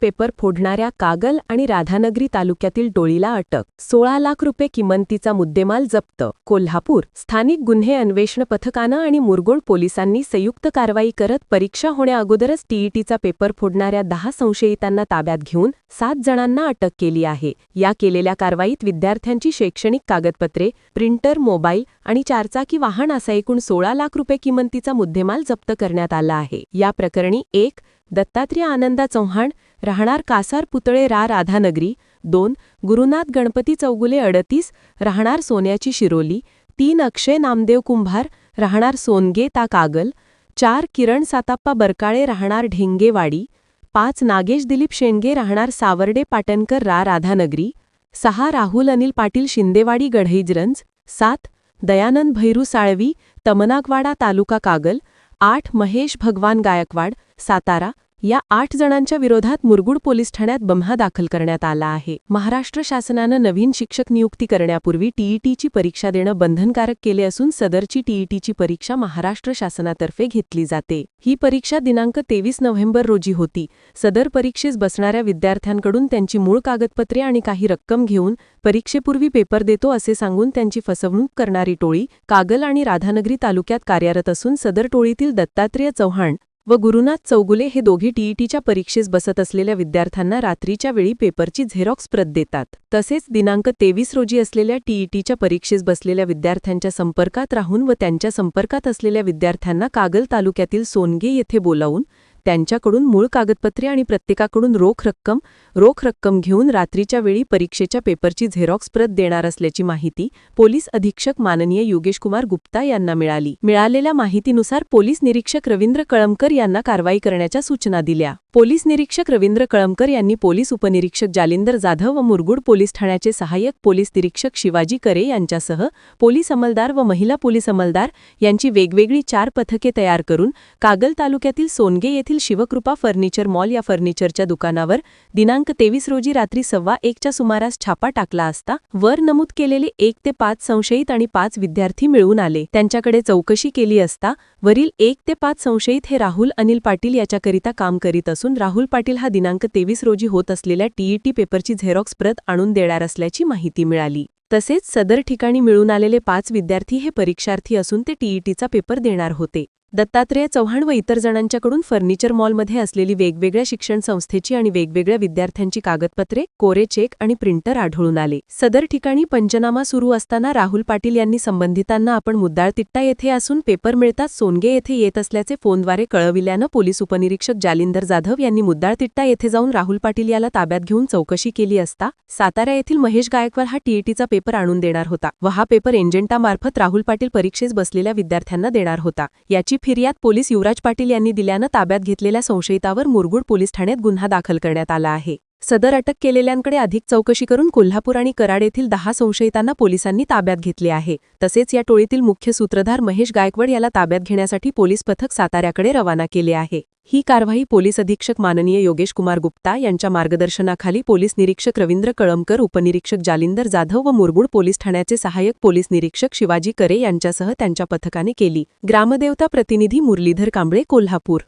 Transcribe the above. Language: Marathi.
पेपर फोडणाऱ्या कागल आणि राधानगरी तालुक्यातील टोळीला अटक. सोळा लाख रुपये किमंतीचा मुद्देमाल जप्त. कोल्हापूर स्थानिक गुन्हे अन्वेषण पथकानं आणि मुरगोड पोलिसांनी संयुक्त कारवाई करत परीक्षा होण्याअगोदरच टीईटीचा पेपर फोडणाऱ्या दहा संशयितांना ताब्यात घेऊन सात जणांना अटक केली आहे. या केलेल्या कारवाईत विद्यार्थ्यांची शैक्षणिक कागदपत्रे प्रिंटर मोबाईल आणि चारचाकी वाहन असा एकूण सोळा लाख रुपये किमंतीचा मुद्देमाल जप्त करण्यात आला आहे. या प्रकरणी एक दत्तात्रेय आनंदा चव्हाण राहणार कासार पुतळे रा राधानगरी दोन गुरुनाथ गणपती चौगुले अडतीस राहणार सोन्याची शिरोली तीन अक्षय नामदेव कुंभार राहणार सोनगे ता कागल चार किरण साताप्पा बरकाळे राहणार ढेंगेवाडी पाच नागेश दिलीप शेंडगे राहणार सावर्डे पाटणकर रा राधानगरी सहा राहुल अनिल पाटील शिंदेवाडी गढईजरंज सात दयानंद भैरू साळवी तमनागवाडा तालुका कागल आठ महेश भगवान गायकवाड सातारा या आठ जणांच्या विरोधात मुरगुड पोलीस ठाण्यात बम्हा दाखल करण्यात आला आहे. महाराष्ट्र शासनानं नवीन शिक्षक नियुक्ती करण्यापूर्वी टीईटीची परीक्षा देणं बंधनकारक केले असून सदरची टीईटीची परीक्षा महाराष्ट्र शासनातर्फे घेतली जाते. ही परीक्षा दिनांक तेवीस नोव्हेंबर रोजी होती. सदर परीक्षेस बसणाऱ्या विद्यार्थ्यांकडून त्यांची मूळ कागदपत्रे आणि काही रक्कम घेऊन परीक्षेपूर्वी पेपर देतो असे सांगून त्यांची फसवणूक करणारी टोळी कागल आणि राधानगरी तालुक्यात कार्यरत असून सदर टोळीतील दत्तात्रेय चव्हाण व गुरुनाथ चौगुले हे दोघे टीईटीच्या परीक्षेस बसत असलेल्या विद्यार्थ्यांना रात्रीच्या वेळी पेपरची झेरॉक्स प्रत देतात. तसेच दिनांक तेवीस रोजी असलेल्या टीईटीच्या परीक्षेस बसलेल्या विद्यार्थ्यांच्या संपर्कात राहून व त्यांच्या संपर्कात असलेल्या विद्यार्थ्यांना कागल तालुक्यातील सोनगे येथे बोलावून त्यांच्याकडून मूळ कागदपत्रे आणि प्रत्येकाकडून रोख रक्कम रोख रक्कम घेऊन रात्रीच्या वेळी परीक्षेच्या पेपरची झेरॉक्स प्रत देणार असल्याची माहिती पोलीस अधीक्षक माननीय योगेशकुमार गुप्ता यांना मिळाली. मिळालेल्या माहितीनुसार पोलीस निरीक्षक रवींद्र कळमकर यांना कारवाई करण्याच्या सूचना दिल्या. पोलीस निरीक्षक रवींद्र कळमकर यांनी पोलीस उपनिरीक्षक जालिंदर जाधव व मुरगुड पोलीस ठाण्याचे सहाय्यक पोलीस निरीक्षक शिवाजी करे यांच्यासह पोलीस अंमलदार व महिला पोलीस अंमलदार यांची वेगवेगळी चार पथके तयार करून कागल तालुक्यातील सोनगे येथील शिवकृपा फर्निचर मॉल या फर्निचरच्या दुकानावर दिनांक तेवीस रोजी रात्री सव्वा एकच्या सुमारास छापा टाकला असता वर नमूद केलेले एक ते पाच संशयित आणि पाच विद्यार्थी मिळून आले. त्यांच्याकडे चौकशी केली असता वरील एक ते पाच संशयित हे राहुल अनिल पाटील याच्याकरिता काम करीत असून राहुल पाटील हा दिनांक तेवीस रोजी होत असलेल्या टीईटी पेपरची झेरॉक्स प्रत आणून देणार असल्याची माहिती मिळाली. तसेच सदर ठिकाणी मिळून आलेले पाच विद्यार्थी हे परीक्षार्थी असून ते टीईटीचा पेपर देणार होते. दत्तात्रेय चव्हाण व इतर जणांच्याकडून फर्निचर मॉलमध्ये असलेली वेगवेगळ्या शिक्षण संस्थेची आणि वेगवेगळ्या विद्यार्थ्यांची कागदपत्रे कोरे चेक आणि प्रिंटर आढळून आले. सदर ठिकाणी पंचनामा सुरू असताना राहुल पाटील यांनी संबंधितांना आपण मुद्दाळतिट्टा येथे असून पेपर मिळताच सोनगे येथे येत असल्याचे फोनद्वारे कळविल्यानं पोलीस उपनिरीक्षक जालिंदर जाधव यांनी मुद्दाळतिट्टा येथे जाऊन राहुल पाटील याला ताब्यात घेऊन चौकशी केली असता सातारा येथील महेश गायकवाड हा टीईटीचा पेपर आणून देणार होता व हा पेपर एजंटामार्फत राहुल पाटील परीक्षेस बसलेल्या विद्यार्थ्यांना देणार होता. याची फिर्याद पोलीस युवराज पाटील यांनी दिल्यानं ताब्यात घेतलेल्या संशयितावर मुरगुड पोलीस ठाण्यात गुन्हा दाखल करण्यात आला आहे. सदर अटक केलेल्यांकडे अधिक चौकशी करून कोल्हापूर आणि कराड येथील दहा संशयितांना पोलिसांनी ताब्यात घेतले आहे. तसेच या टोळीतील मुख्य सूत्रधार महेश गायकवाड याला ताब्यात घेण्यासाठी पोलीस पथक साताऱ्याकडे रवाना केले आहे. ही कारवाई पोलीस अधीक्षक माननीय योगेश कुमार गुप्ता यांच्या मार्गदर्शनाखाली पोलीस निरीक्षक रवींद्र कळमकर उपनिरीक्षक जालिंदर जाधव व मुरगुड पोलीस ठाण्याचे सहाय्यक पोलीस निरीक्षक शिवाजी करे यांच्यासह त्यांच्या पथकाने केली. ग्रामदेवता प्रतिनिधी मुरलीधर कांबळे कोल्हापूर.